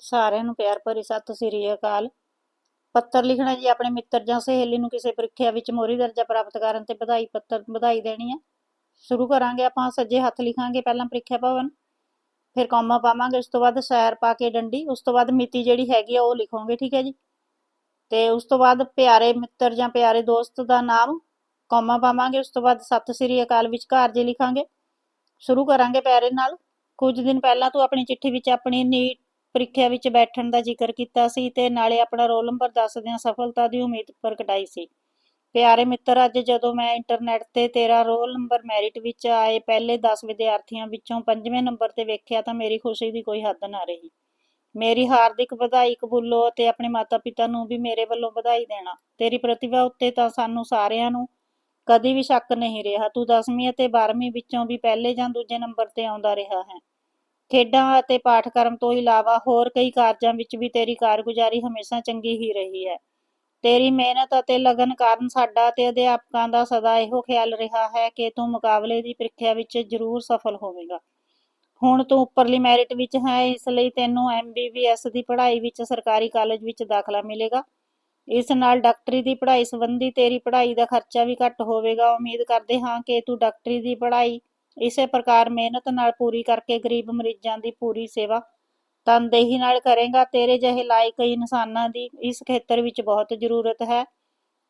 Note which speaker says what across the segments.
Speaker 1: ਸਾਰਿਆਂ ਨੂੰ ਪਿਆਰ ਭਰੀ ਸਤਿ ਸ੍ਰੀ ਅਕਾਲ। ਪੱਤਰ ਲਿਖਣਾ ਜੀ, ਆਪਣੇ ਮਿੱਤਰ ਜਾਂ ਸਹੇਲੀ ਨੂੰ ਕਿਸੇ ਪ੍ਰੀਖਿਆ ਵਿੱਚ ਮੋਹਰੀ ਦਰਜਾ ਪ੍ਰਾਪਤ ਕਰਨ ਤੇ ਵਧਾਈ ਪੱਤਰ, ਵਧਾਈ ਦੇਣੀ ਹੈ ਸ਼ੁਰੂ ਕਰਾਂਗੇ ਆਪਾਂ, ਸੱਜੇ ਹੱਥ ਲਿਖਾਂਗੇ ਪਹਿਲਾਂ ਪ੍ਰੀਖਿਆ ਭਵਨ, ਫਿਰ ਕੌਮਾ ਪਾਵਾਂਗੇ, ਉਸ ਤੋਂ ਬਾਅਦ ਸੈਰ ਪਾ ਕੇ ਡੰਡੀ, ਉਸ ਤੋਂ ਬਾਅਦ ਮਿਤੀ ਜਿਹੜੀ ਹੈਗੀ ਆ ਉਹ ਲਿਖੋਗੇ, ਠੀਕ ਹੈ ਜੀ? ਤੇ ਉਸ ਤੋਂ ਬਾਅਦ ਪਿਆਰੇ ਮਿੱਤਰ ਜਾਂ ਪਿਆਰੇ ਦੋਸਤ ਦਾ ਨਾਮ ਕੌਮਾ ਪਾਵਾਂਗੇ, ਉਸ ਤੋਂ ਬਾਅਦ ਸਤਿ ਸ੍ਰੀ ਅਕਾਲ ਵਿਚਕਾਰ ਜੇ ਲਿਖਾਂਗੇ। ਸ਼ੁਰੂ ਕਰਾਂਗੇ ਪਿਆਰੇ ਨਾਲ। ਕੁਝ ਦਿਨ ਪਹਿਲਾਂ ਤੂੰ ਆਪਣੀ ਚਿੱਠੀ ਵਿੱਚ ਆਪਣੀ ਨੀਟ ਪ੍ਰੀਖਿਆ ਵਿੱਚ ਬੈਠਣ ਦਾ ਜ਼ਿਕਰ ਕੀਤਾ ਸੀ ਤੇ ਨਾਲੇ ਆਪਣਾ ਰੋਲ ਨੰਬਰ ਦੱਸਦਿਆਂ ਸਫਲਤਾ ਦੀ ਉਮੀਦ ਪ੍ਰਗਟਾਈ ਸੀ। ਪਿਆਰੇ ਮਿੱਤਰ, ਅੱਜ ਜਦੋਂ ਮੈਂ ਇੰਟਰਨੈਟ ਤੇ ਤੇਰਾ ਰੋਲ ਨੰਬਰ ਮੈਰਿਟ ਵਿੱਚ ਆਏ ਪਹਿਲੇ 10 ਵਿਦਿਆਰਥੀਆਂ ਵਿੱਚੋਂ ਪੰਜਵੇਂ ਨੰਬਰ ਤੇ ਵੇਖਿਆ ਤਾਂ ਮੇਰੀ ਖੁਸ਼ੀ ਦੀ ਕੋਈ ਹੱਦ ਨਾ ਰਹੀ। ਮੇਰੀ ਹਾਰਦਿਕ ਵਧਾਈ ਕਬੂਲੋ ਅਤੇ ਆਪਣੇ ਮਾਤਾ-ਪਿਤਾ ਨੂੰ ਵੀ ਮੇਰੇ ਵੱਲੋਂ ਵਧਾਈ ਦੇਣਾ। ਤੇਰੀ ਪ੍ਰਤਿਭਾ ਉੱਤੇ ਤਾਂ ਸਾਨੂੰ ਸਾਰਿਆਂ ਨੂੰ ਕਦੀ ਵੀ ਸ਼ੱਕ ਨਹੀਂ ਰਿਹਾ। ਤੂੰ 10ਵੀਂ ਅਤੇ 12ਵੀਂ ਵਿੱਚੋਂ ਵੀ ਪਹਿਲੇ ਜਾਂ ਦੂਜੇ ਨੰਬਰ ਤੇ ਆਉਂਦਾ ਰਿਹਾ ਹੈ। ਖੇਡਾਂ ਅਤੇ ਪਾਠਕ੍ਰਮ ਤੋਂ ਇਲਾਵਾ ਹੋਰ ਕਈ ਕਾਰਜਾਂ ਵਿੱਚ ਵੀ ਤੇਰੀ ਕਾਰਗੁਜ਼ਾਰੀ ਹਮੇਸ਼ਾ ਚੰਗੀ ਹੀ ਰਹੀ ਹੈ। ਤੇਰੀ ਮਿਹਨਤ ਅਤੇ ਲਗਨ ਕਾਰਨ ਸਾਡਾ ਤੇ ਅਧਿਆਪਕਾਂ ਦਾ ਸਦਾ ਇਹੋ ਖਿਆਲ ਰਿਹਾ ਹੈ ਕਿ ਤੂੰ ਮੁਕਾਬਲੇ ਦੀ ਪ੍ਰੀਖਿਆ ਵਿੱਚ ਜ਼ਰੂਰ ਸਫਲ ਹੋਵੇਂਗਾ। ਹੁਣ ਤੂੰ ਉੱਪਰਲੀ ਮੈਰਿਟ ਵਿੱਚ ਹੈ, ਇਸ ਲਈ ਤੈਨੂੰ ਐਮਬੀਬੀਐਸ ਦੀ ਪੜ੍ਹਾਈ ਵਿੱਚ ਸਰਕਾਰੀ ਕਾਲਜ ਵਿੱਚ ਦਾਖਲਾ ਮਿਲੇਗਾ। ਇਸ ਨਾਲ ਡਾਕਟਰੀ ਦੀ ਪੜ੍ਹਾਈ ਸੰਬੰਧੀ ਤੇਰੀ ਪੜ੍ਹਾਈ ਦਾ ਖਰਚਾ ਵੀ ਘੱਟ ਹੋਵੇਗਾ। ਉਮੀਦ ਕਰਦੇ ਹਾਂ ਕਿ ਤੂੰ ਡਾਕਟਰੀ ਦੀ ਪੜ੍ਹਾਈ ਇਸੇ ਪ੍ਰਕਾਰ ਮਿਹਨਤ ਨਾਲ ਪੂਰੀ ਕਰਕੇ ਗਰੀਬ ਮਰੀਜ਼ਾਂ ਦੀ ਪੂਰੀ ਸੇਵਾ ਤਨਦੇਹੀ ਨਾਲ ਕਰੇਗਾ। ਤੇਰੇ ਜਿਹੇ ਲਾਇਕ ਇਨਸਾਨਾਂ ਦੀ ਇਸ ਖੇਤਰ ਵਿੱਚ ਬਹੁਤ ਜ਼ਰੂਰਤ ਹੈ।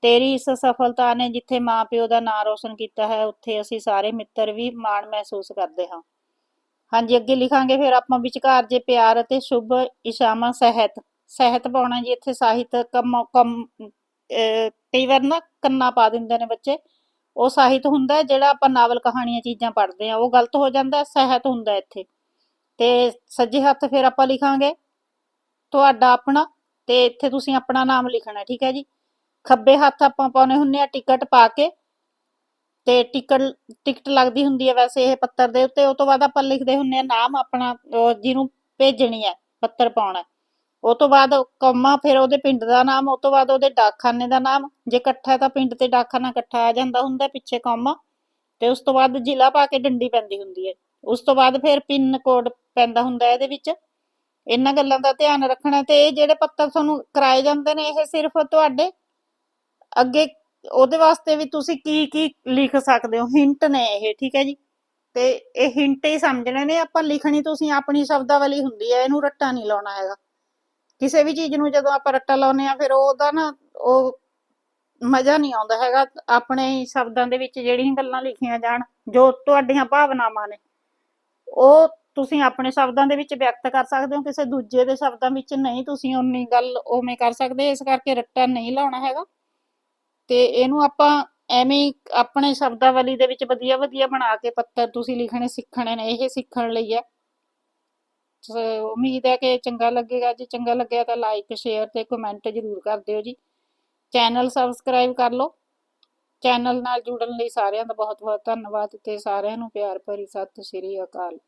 Speaker 1: ਤੇਰੀ ਇਸ ਸਫਲਤਾ ਨੇ ਜਿੱਥੇ ਮਾਪਿਓ ਦਾ ਨਾਂ ਰੋਸ਼ਨ ਕੀਤਾ ਹੈ, ਉੱਥੇ ਅਸੀਂ ਸਾਰੇ ਮਿੱਤਰ ਵੀ ਮਾਣ ਮਹਿਸੂਸ ਕਰਦੇ ਹਾਂ। ਹਾਂਜੀ, ਅੱਗੇ ਲਿਖਾਂਗੇ ਫਿਰ ਆਪਾਂ ਵਿਚਕਾਰ ਜੇ ਪਿਆਰ ਅਤੇ ਸ਼ੁਭ ਇਸ਼ਾਮਾ ਸਹਿਤ ਸਹਿਤ ਪਾਉਣਾ ਜੀ, ਇੱਥੇ ਸਾਹਿਤ ਕਮ ਕਮ ਕਈ ਵਾਰ ਨਾ ਕੰਨਾ ਪਾ ਦਿੰਦੇ ਨੇ ਬੱਚੇ। ਉਹ ਸਾਹਿਤ ਹੁੰਦਾ ਜਿਹੜਾ ਆਪਾਂ ਨਾਵਲ ਕਹਾਣੀਆਂ ਚੀਜ਼ਾਂ ਪੜ੍ਹਦੇ ਆ ਉਹ ਗਲਤ ਹੋ ਜਾਂਦਾ, ਸਹਿਤ ਹੁੰਦਾ ਇੱਥੇ। ਤੇ ਸੱਜੇ ਹੱਥ ਫਿਰ ਆਪਾਂ ਲਿਖਾਂਗੇ, ਤੁਹਾਡਾ ਆਪਣਾ, ਤੇ ਇੱਥੇ ਤੁਸੀਂ ਆਪਣਾ ਨਾਮ ਲਿਖਣਾ, ਠੀਕ ਹੈ ਜੀ? ਖੱਬੇ ਹੱਥ ਆਪਾਂ ਪਾਉਣੇ ਹੁੰਨੇ ਆ ਟਿਕਟ ਪਾ ਕੇ, ਤੇ ਟਿਕਟ ਟਿਕਟ ਲੱਗਦੀ ਹੁੰਦੀ ਹੈ ਵੈਸੇ ਇਹ ਪੱਤਰ ਦੇ ਉੱਤੇ, ਉਹ ਤੋਂ ਬਾਅਦ ਆਪਾਂ ਲਿਖਦੇ ਹੁੰਨੇ ਆ ਨਾਮ ਆਪਣਾ ਜਿਹਨੂੰ ਭੇਜਣੀ ਹੈ, ਪੱਤਰ ਪਾਉਣਾ। ਉਹ ਤੋਂ ਬਾਅਦ ਕੌਮਾ ਫਿਰ ਉਹਦੇ ਪਿੰਡ ਦਾ ਨਾਮ ਉਹ ਤੋਂ ਬਾਅਦ ਉਹਦੇ ਡਾਕਖਾਨੇ ਦਾ ਨਾਮ। ਜੇ ਇਕੱਠਾ ਹੈ ਤਾਂ ਪਿੰਡ ਤੇ ਡਾਕਖਾਨਾ ਇਕੱਠਾ ਆ ਜਾਂਦਾ ਹੁੰਦਾ ਹੈ, ਪਿੱਛੇ ਕੌਮਾ। ਤੇ ਉਸ ਤੋਂ ਬਾਅਦ ਜ਼ਿਲ੍ਹਾ ਪਾ ਕੇ ਡੰਡੀ ਪੈਂਦੀ ਹੁੰਦੀ ਹੈ। ਉਸ ਤੋਂ ਬਾਅਦ ਫਿਰ ਪਿੰਨ ਕੋਡ ਪੈਂਦਾ ਹੁੰਦਾ ਹੈ ਇਹਦੇ ਵਿੱਚ। ਇਹਨਾਂ ਗੱਲਾਂ ਦਾ ਧਿਆਨ ਰੱਖਣਾ ਤੇ ਇਹ ਜਿਹੜੇ ਪੱਤਰ ਤੁਹਾਨੂੰ ਕਰਾਏ ਜਾਂਦੇ ਨੇ ਇਹ ਸਿਰਫ ਤੁਹਾਡੇ ਅੱਗੇ ਉਹਦੇ ਵਾਸਤੇ ਵੀ ਤੁਸੀਂ ਕੀ ਕੀ ਲਿਖ ਸਕਦੇ ਹੋ। ਹਿੰਟ ਨੇ ਇਹ ਠੀਕ ਹੈ ਜੀ। ਤੇ ਇਹ ਹਿੰਟ ਹੀ ਸਮਝਣੇ ਨੇ। ਆਪਾਂ ਲਿਖਣੀ ਤੁਸੀਂ ਆਪਣੀ ਸ਼ਬਦਾਵਲੀ ਹੁੰਦੀ ਹੈ ਇਹਨੂੰ ਰੱਟਾ ਨਹੀਂ ਲਾਉਣਾ ਹੈਗਾ। ਕਿਸੇ ਵੀ ਚੀਜ਼ ਨੂੰ ਜਦੋਂ ਆਪਾਂ ਰੱਟਾ ਲਾਉਨੇ ਆ ਫਿਰ ਉਹਦਾ ਨਾ ਉਹ ਮਜ਼ਾ ਨਹੀਂ ਆਉਂਦਾ ਹੈਗਾ। ਆਪਣੇ ਹੀ ਸ਼ਬਦਾਂ ਦੇ ਵਿੱਚ ਜਿਹੜੀਆਂ ਗੱਲਾਂ ਲਿਖੀਆਂ ਜਾਣ, ਜੋ ਤੁਹਾਡੀਆਂ ਭਾਵਨਾਵਾਂ ਨੇ, ਉਹ ਤੁਸੀਂ ਆਪਣੇ ਸ਼ਬਦਾਂ ਦੇ ਵਿੱਚ ਵਿਅਕਤ ਕਰ ਸਕਦੇ ਹੋ। ਕਿਸੇ ਦੂਜੇ ਦੇ ਸ਼ਬਦਾਂ ਵਿੱਚ ਨਹੀਂ ਤੁਸੀਂ ਉਨੀ ਗੱਲ ਉਵੇਂ ਕਰ ਸਕਦੇ, ਇਸ ਕਰਕੇ ਰੱਟਾ ਨਹੀਂ ਲਾਉਣਾ ਹੈਗਾ। ਤੇ ਇਹਨੂੰ ਆਪਾਂ ਐਵੇਂ ਆਪਣੇ ਸ਼ਬਦਾਵਲੀ ਦੇ ਵਿੱਚ ਵਧੀਆ ਵਧੀਆ ਬਣਾ ਕੇ ਪੱਤਰ ਤੁਸੀਂ ਲਿਖਣੇ ਸਿੱਖਣੇ ਨੇ, ਇਹ ਸਿੱਖਣ ਲਈ ਹੈ। ਉਮੀਦ ਹੈ ਕਿ ਚੰਗਾ ਲੱਗੇਗਾ। ਜੇ ਚੰਗਾ ਲੱਗਿਆ ਤਾਂ ਲਾਈਕ ਸ਼ੇਅਰ ਤੇ ਕਮੈਂਟ ਜ਼ਰੂਰ ਕਰ ਦਿਓ ਜੀ। ਚੈਨਲ ਸਬਸਕ੍ਰਾਈਬ ਕਰ ਲਓ। ਚੈਨਲ ਨਾਲ ਜੁੜਨ ਲਈ ਸਾਰਿਆਂ ਦਾ ਬਹੁਤ ਬਹੁਤ ਧੰਨਵਾਦ ਤੇ ਸਾਰਿਆਂ ਨੂੰ ਪਿਆਰ ਭਰੀ ਸਤਿ ਸ਼੍ਰੀ ਅਕਾਲ।